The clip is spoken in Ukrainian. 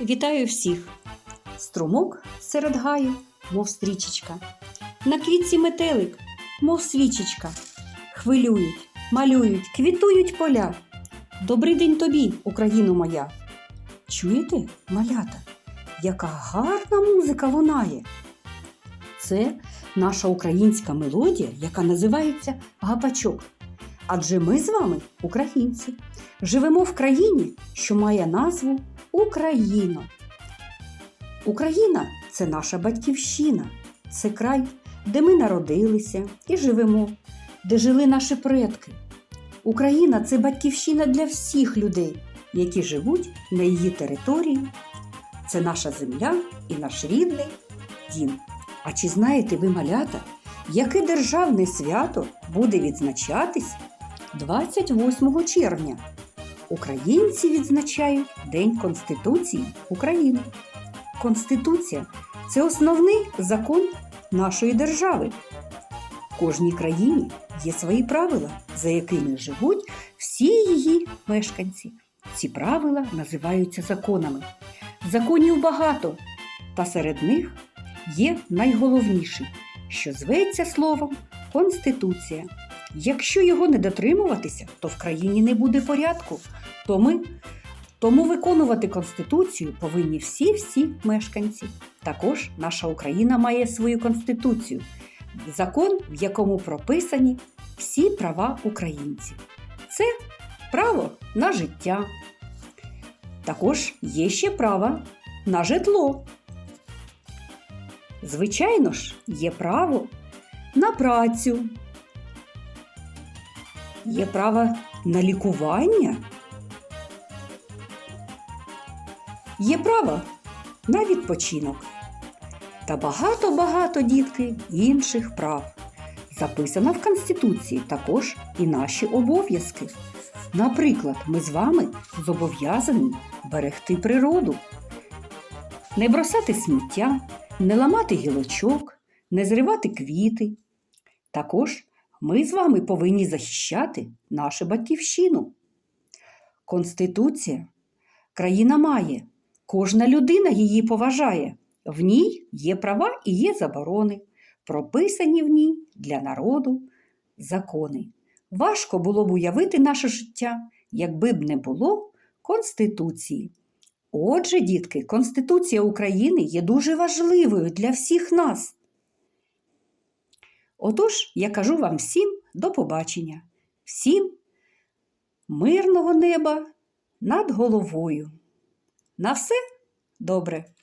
Вітаю всіх! Струмок серед гаю, мов стрічечка. На квітці метелик, мов свічечка. Хвилюють, малюють, квітують поля. Добрий день тобі, Україно моя. Чуєте, малята, яка гарна музика лунає? Це наша українська мелодія, яка називається гапачок. Адже ми з вами українці. Живемо в країні, що має назву Україна. Україна це наша батьківщина, це край, де ми народилися і живемо, де жили наші предки. Україна це батьківщина для всіх людей, які живуть на її території. Це наша земля і наш рідний дім. А чи знаєте ви, малята, яке державне свято буде відзначатись 28 червня? Українці відзначають День Конституції України. Конституція це основний закон нашої держави. В кожній країні є свої правила, за якими живуть всі її мешканці. Ці правила називаються законами. Законів багато, та серед них є найголовніший, що зветься словом Конституція. Якщо його не дотримуватися, то в країні не буде порядку. То ми, тому виконувати Конституцію повинні всі-всі мешканці. Також наша Україна має свою Конституцію, закон, в якому прописані всі права українців. Це право на життя. Також є ще право на житло. Звичайно ж, є право на працю. Є право на лікування. Є право на відпочинок. Та багато-багато дітки інших прав. Записано в Конституції також і наші обов'язки. Наприклад, ми з вами зобов'язані берегти природу, не бросати сміття, не ламати гілочок, не зривати квіти. Також ми з вами повинні захищати нашу батьківщину. Конституція країна має, кожна людина її поважає. В ній є права і є заборони, прописані в ній для народу закони. Важко було б уявити наше життя, якби б не було Конституції. Отже, дітки, Конституція України є дуже важливою для всіх нас. Отож, я кажу вам всім до побачення, всім мирного неба над головою. На все добре!